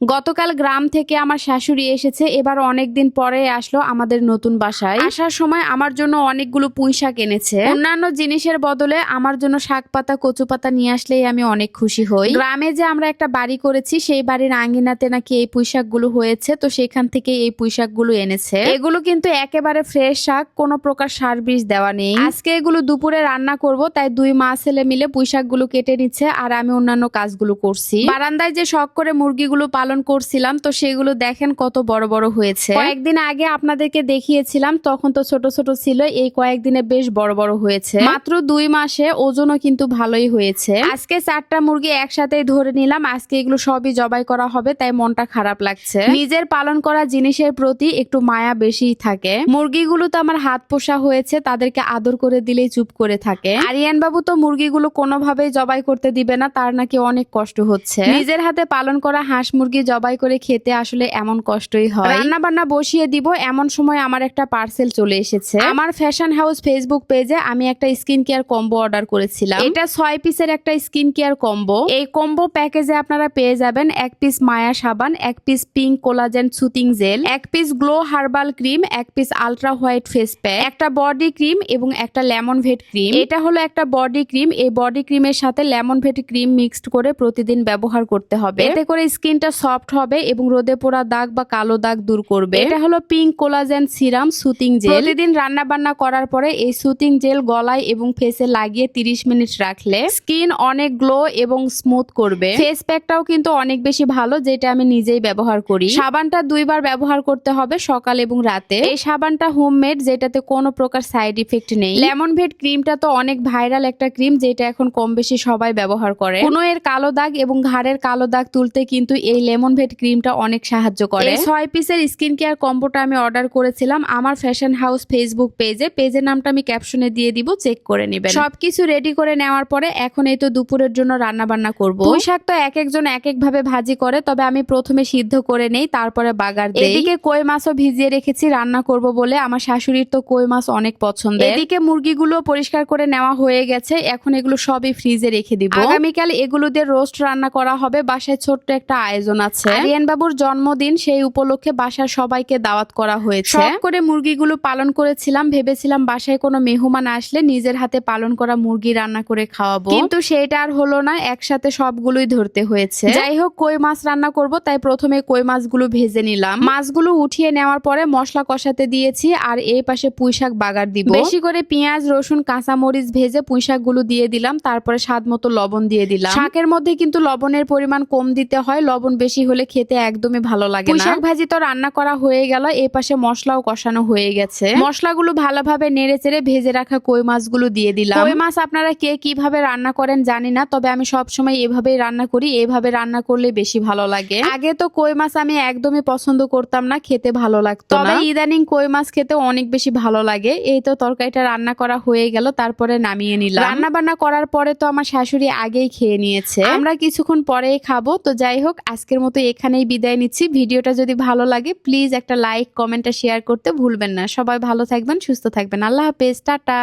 গতকাল গ্রাম থেকে আমার শাশুড়ি এসেছে। এবার অনেক দিন পরে আসলো আমাদের নতুন বাসায়। আসার সময় আমার জন্য অনেকগুলো পুঁই শাক এনেছে। অন্যান্য জিনিসের বদলে আমার জন্য শাক পাতা কচু পাতা নিয়ে আসলেই আমি অনেক খুশি হই। গ্রামে যে আমরা একটা বাড়ি করেছি, সেই বাড়ির আঙ্গিনাতে নাকি এই পুঁই শাকগুলো হয়েছে। তো সেখান থেকে এই পুঁই শাকগুলো এনেছে। এগুলো কিন্তু একেবারে ফ্রেশ শাক, কোনো প্রকার সার বিষ দেওয়া নেই। আজকে এগুলো দুপুরে রান্না করব, তাই দুই মা ছেলে মিলে পুঁই শাকগুলো কেটে নিচ্ছে আর আমি অন্যান্য কাজগুলো করছি। বারান্দায় যে শখ করে মুরগিগুলো পালন করছিলাম, তো সেগুলো দেখেন কত বড় বড় হয়েছে। কয়েকদিন আগে আপনাদেরকে দেখিয়েছিলাম, তখন তো ছোট ছোট ছিল, এই কয়েকদিনে বেশ বড় বড় হয়েছে। মাত্র দুই মাসে ওজনও কিন্তু ভালোই হয়েছে। আজকে চারটা মুরগি একসাথেই ধরে নিলাম, আজকে এগুলো সবই জবাই করা হবে, তাই মনটা খারাপ লাগছে। নিজের পালন করা জিনিসের প্রতি একটু মায়া বেশিই থাকে। মুরগিগুলো তো আমার হাত পোষা হয়েছে, তাদেরকে আদর করে দিলেই চুপ করে থাকে। আরিয়ান বাবু তো মুরগিগুলো কোনোভাবেই জবাই করতে দিবে না, তার নাকি অনেক কষ্ট হচ্ছে। নিজের হাতে পালন করা হাঁস মুরগি জবাই করে খেতে আসলে এমন কষ্টই হয়। রান্না বান্না বসিয়ে দিব এমন সময় আমার একটা পার্সেল চলে এসেছে। আমার ফ্যাশন হাউস ফেসবুক পেজে আমি একটা স্কিন কেয়ার কম্বো অর্ডার করেছিলাম। এটা ছয় পিসের একটা স্কিন কেয়ার কম্বো এই কম্বো প্যাকেজে আপনারা পেয়ে যাবেন এক পিস মায়া সাবান এক piece pink collagen soothing gel এক পিস গ্লো হার্বাল ক্রিম এক piece ultra white face pack একটা বডি ক্রিম এবং একটা লেমন ভেট ক্রিম এটা হলো একটা বডি ক্রিম এই বডি ক্রিমের সাথে লেমন ভেট ক্রিম মিক্সড করে প্রতিদিন ব্যবহার করতে হবে। এতে করে স্কিনটা সফট হবে এবং রোদে পোড়া দাগ বা কালো দাগ দূর করবে। এটা হলো pink collagen serum soothing gel প্রতিদিন রান্না বান্না করার পরে এই সুতিং জেল গলায় এবং ফেসে লাগিয়ে 30 মিনিট রাখলে স্কিন অনেক গ্লো এবং স্মুথ করবে। ফেস প্যাকটাও কিন্তু অনেক বেশি ভালো যেটা আমি নিজেই ব্যবহার করি। সাবানটা দুইবার ব্যবহার করতে হবে সকাল এবং রাতে। এই সাবানটা হোমমেড যেটাতে কোনো প্রকার সাইড ইফেক্ট নেই। লেমন ভেট ক্রিমটা তো অনেক ভাইরাল একটা ক্রিম যেটা এখন কম বেশি সবাই ব্যবহার করে। কোনো এর কালো দাগ এবং ঘাড়ের কালো দাগ তুলতে কিন্তু এই লেমন ভেট ক্রিমটা অনেক সাহায্য করে। ছয় পিসের স্কিন কেয়ার কম্বোটা আমি অর্ডার করেছিলাম। আমার ফ্যাশন হাউস ফেসবুক পেজে পেজের নামটা আমি ক্যাপশনে দিয়ে দিব চেক করে নেবেন। সবকিছু রেডি করে নেওয়ার পরে এখন এই তো দুপুরের জন্য রান্না বান্না করব। পুঁই শাক তো এক একজন এক এক ভাবে ভাজি করে তবে আমি প্রথমে সিদ্ধ করে নেই তারপরে বাগার দিই। এদিকে কই মাছও ভিজিয়ে রেখেছি রান্না করব বলে। আমার শাশুড়ির তো কই মাছ অনেক পছন্দ এদিকে মুরগিগুলো পরিষ্কার করে নেওয়া হয়ে গেছে এখন এগুলো সবই ফ্রিজে রেখে দিব। আগামীকাল এগুলো দিয়ে রোস্ট রান্না করা হবে বাসায় ছোট্ট একটা আয়োজন আছে। আরিয়ান বাবুর জন্মদিন সেই উপলক্ষে বাসার সবাইকে দাওয়াত করা হয়েছে। শখ করে মুরগিগুলো পালন করেছিলাম ভেবেছিলাম বাসায় কোনো মেহমান আসলে নিজের হাতে পালন করা মুরগি রান্না করে খাওয়াবো। কিন্তু সেটা আর হলো না একসাথে সবগুলোই ধরতে হয়েছে। যাই হোক কই মাছ রান্না করব তাই প্রথমে কই মাছগুলো ভেজে নিলাম। মাছগুলো উঠিয়ে নেওয়ার পরে মশলা কষাতে দিয়েছি আর এই পাশে পুঁই শাক বাগার দিব। বেশি করে পেঁয়াজ রসুন কাঁচা মরিচ ভেজে পুঁই শাকগুলো দিয়ে দিলাম তারপরে স্বাদ মতো লবণ দিয়ে দিলাম। শাকের মধ্যে কিন্তু লবণের পরিমাণ কম দিতে হয় লবণ বেশি হলে খেতে একদমই ভালো লাগে না। শাক ভাজি তো রান্না করা হয়ে গেল এই পাশে মশলাও কষানো হয়ে গেছে। মশলাগুলো ভালোভাবে নেড়ে চেড়ে ভেজে রাখা কই মাছগুলো দিয়ে দিলাম। কই মাছ আপনারা কে কীভাবে রান্না করেন জানি না তবে আমি সব সময় এভাবেই রান্না করি এভাবে রান্না করলে বেশি ভালো লাগে। আগে তো কই মাছ আমি একদমই পছন্দ করতাম না খেতে ভালো লাগতো তবে ইদানিং কই মাছ খেতে অনেক বেশি ভালো লাগে এই তো তরকারিটা রান্না করা হয়ে গেল তারপরে নামিয়ে নিলাম। রান্না বান্না করার পরে তো আমার শাশুড়ি আগেই খেয়ে নিয়েছে। আমরা কিছুক্ষণ পরেই খাব তো যাই হোক আজকের মতো এখানেই বিদায় নিচ্ছি। ভিডিওটা যদি ভালো লাগে প্লিজ একটা লাইক কমেন্টটা শেয়ার করতে ভুলবেন না। সবাই ভালো থাকবেন, সুস্থ থাকবেন। আল্লাহ হাফেজ, টাটা।